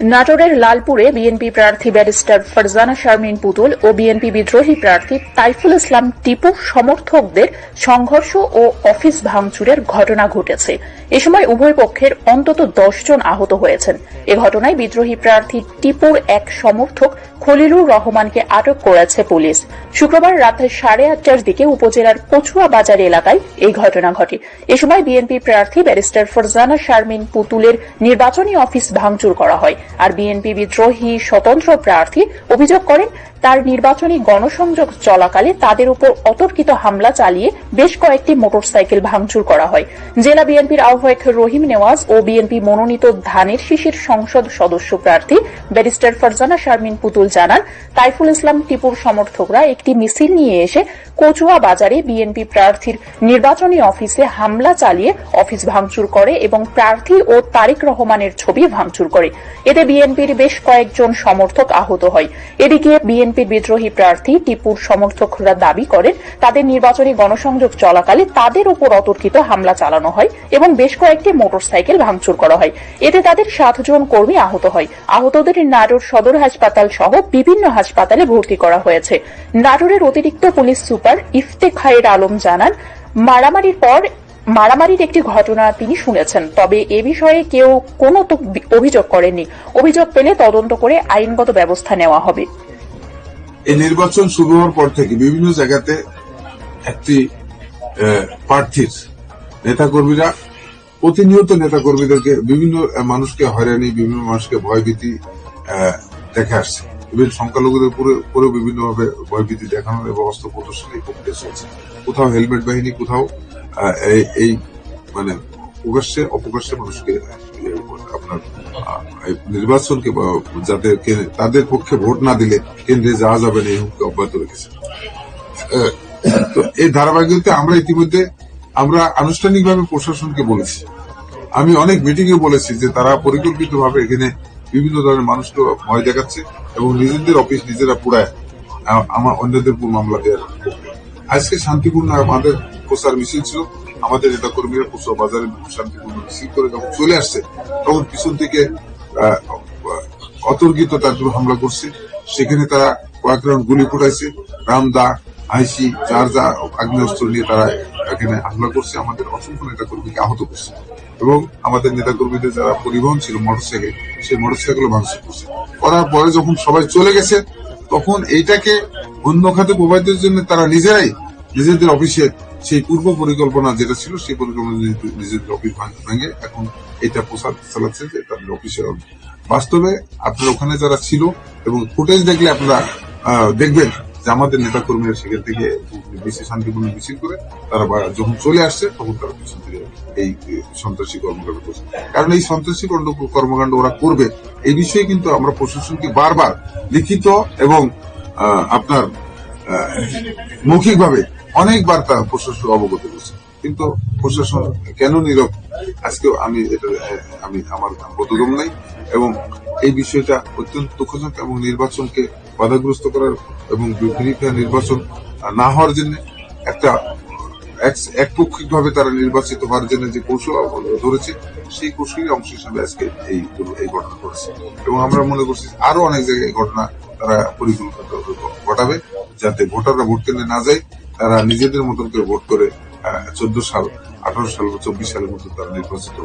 নাটোরের লালপুরে বিএনপি প্রার্থী ব্যারিস্টার ফারজানা শারমিন পুতুল ও বিএনপি বিদ্রোহী প্রার্থী তাইফুল ইসলাম টিপু সমর্থকদের সংঘর্ষ ও অফিস ভাঙচুরের ঘটনা ঘটেছে। এ সময় উভয় পক্ষের অন্তত জন আহত হয়েছেন। এ ঘটনায় বিদ্রোহী প্রার্থী টিপুর এক সমর্থক খলিলুর রহমানকে আটক করেছে পুলিশ। শুক্রবার রাত সাড়ে আটটার দিকে উপজেলার কচুয়া বাজার এলাকায় এই ঘটনা ঘটে। এ সময় বিএনপি প্রার্থী ব্যারিস্টার ফরজানা শারমিন পুতুলের নির্বাচনী অফিস ভাঙচুর করা হয়। আর বিএনপি বিদ্রোহী স্বতন্ত্র প্রার্থী অভিযোগ করেন তার নির্বাচনী গণসংযোগ চলাকালে তাদের উপর অতর্কিত হামলা চালিয়ে বেশ কয়েকটি মোটরসাইকেল ভাঙচুর করা হয়। জেলা বিএনপির আহ্বায়ক রহিম নেওয়াজ ও বিএনপি মনোনীত ধানের শীষের সংসদ সদস্য প্রার্থী ব্যারিস্টার ফারজানা শারমিন পুতুল জানান, তাইফুল ইসলাম টিপুর সমর্থকরা একটি মিছিল নিয়ে এসে কচুয়া বাজারে বিএনপি প্রার্থীর নির্বাচনী অফিসে হামলা চালিয়ে অফিস ভাঙচুর করে এবং প্রার্থী ও তারেক রহমানের ছবি ভাঙচুর করে। এতে বিএনপির বেশ কয়েকজন সমর্থক আহত হয়। এদিকে বিএনপির বিদ্রোহী প্রার্থী টিপুর সমর্থকরা দাবি করেন, তাদের নির্বাচনী গণসংযোগ চলাকালে তাদের উপর অতর্কিত হামলা চালানো হয় এবং বেশ কয়েকটি মোটরসাইকেল ভাঙচুর করা হয়। এতে তাদের সাতজন কর্মী আহত হয়। আহতদের নাটোর সদর হাসপাতাল সহ বিভিন্ন হাসপাতালে ভর্তি করা হয়েছে। নাটোরের অতিরিক্ত পুলিশ সুপার ইফতেখায়ের আলম জানান, মারামারির পর মারামারির একটি ঘটনা তিনি শুনেছেন, তবে এ বিষয়ে কেউ কোনো অভিযোগ করেননি। অভিযোগ পেলে তদন্ত করে আইনগত ব্যবস্থা নেওয়া হবে। এই নির্বাচন শুরু হওয়ার পর থেকে বিভিন্ন জায়গাতে একটি প্রার্থীর নেতাকর্মীরা প্রতিনিয়ত নেতাকর্মীদেরকে, বিভিন্ন মানুষকে হয়রানি, বিভিন্ন মানুষকে ভয়ভীতি দেখে আসছে। বিভিন্ন সংখ্যালঘুদের উপরে বিভিন্নভাবে ভয়ভীতি দেখানোর এবং অস্ত্র প্রদর্শন প্রক্রিয়া চলছে। কোথাও হেলমেট বাহিনী, কোথাও এই- মানে প্রকাশ্যে, অপ্রকাশ্যে মানুষকে আপনার নির্বাচনকে, বা যাদের তাদের পক্ষে ভোট না দিলে কেন্দ্রে যাওয়া যাবে না এই হুমকি অব্যাহত রেখেছে। তো এই ধারাবাহিকতায় আমরা ইতিমধ্যে, আমরা আনুষ্ঠানিকভাবে প্রশাসনকে বলেছি। আমি অনেক মিটিং এ বলেছি যে তারা পরিকল্পিতভাবে এখানে বিভিন্ন ধরনের মানুষকে ভয় দেখাচ্ছে এবং নিজেদের অফিস নিজেরা পুরায় আমার অন্যদের মামলা দেওয়ার। আজকে শান্তিপূর্ণ আমাদের প্রচার মিছিল ছিল। আমাদের নেতা কর্মীরা কুচো বাজারে শান্তিপূর্ণ মিছিল করে যখন চলে আসছে, তখন পিছন থেকে অতর্কিত তার হামলা করছে। সেখানে তারা কয়েক রাউন্ড গুলি ফুটাইছে। রামদা, আইসি যা আগ্নেয়াস্ত্র নিয়ে তারা এখানে হামলা করছে, আমাদের অসংখ্য নেতা কর্মীকে আহত করছে। এবং আমাদের নেতা কর্মীদের যারা পরিবহন ছিল, মোটরসাইকেল, সেই মোটরসাইকেল ভাঙচুর করছে। করার পরে যখন সবাই চলে গেছে, তখন এইটাকে অন্য খাতে প্রবাহিতের জন্য তারা নিজেরাই, নিজেদের অফিসে সেই পূর্ব পরিকল্পনা যেটা ছিল, সেই পরিকল্পনা নিজে- নিজেদের অফিস ভাঙ- এখন এটা প্রসাদ চালাচ্ছে যে তাদের অফিসে বাস্তবে আপনার ওখানে যারা ছিল এবং ফুটেজ দেখলে আপনারা দেখবেন যে আমাদের নেতা কর্মীরা সেখান থেকে বেশি শান্তিপূর্ণ মিছিল করে তারা যখন চলে আসছে, তখন তারা পিছন থেকে এই সন্ত্রাসী কর্মকাণ্ড করছে। কারণ এই সন্ত্রাসী কর্ম- কর্মকাণ্ড ওরা করবে। এই বিষয়ে কিন্তু আমরা প্রশাসনকে বারবার লিখিত এবং আপনার মৌখিকভাবে অনেকবার তা প্রশাসন অবগত করছে। কিন্তু প্রশাসন কেন নীরব? আজকেও আমি এটা আমি আমার বোধগম নাই এবং এই বিষয়টা অত্যন্ত দুঃখজনক এবং নির্বাচনকে বাধাগ্রস্ত করার এবং নির্বাচন না হওয়ার জন্য একটা এক- একপক্ষিক ভাবে তারা নির্বাচিত হওয়ার জন্য যে কৌশল ধরেছে, সেই কৌশলের অংশ হিসেবে আজকে এই এই ঘটনা ঘটেছে। এবং আমরা মনে করছি আরও অনেক জায়গায় ঘটনা তারা পরিকল্পনা ঘটাবে যাতে ভোটাররা ভোট কেন্দ্রে না যায়, তারা নিজেদের মতন করে ভোট করে চোদ্দ সাল, আঠারো সাল বা চব্বিশ সালের মতো তারা নির্বাচিত।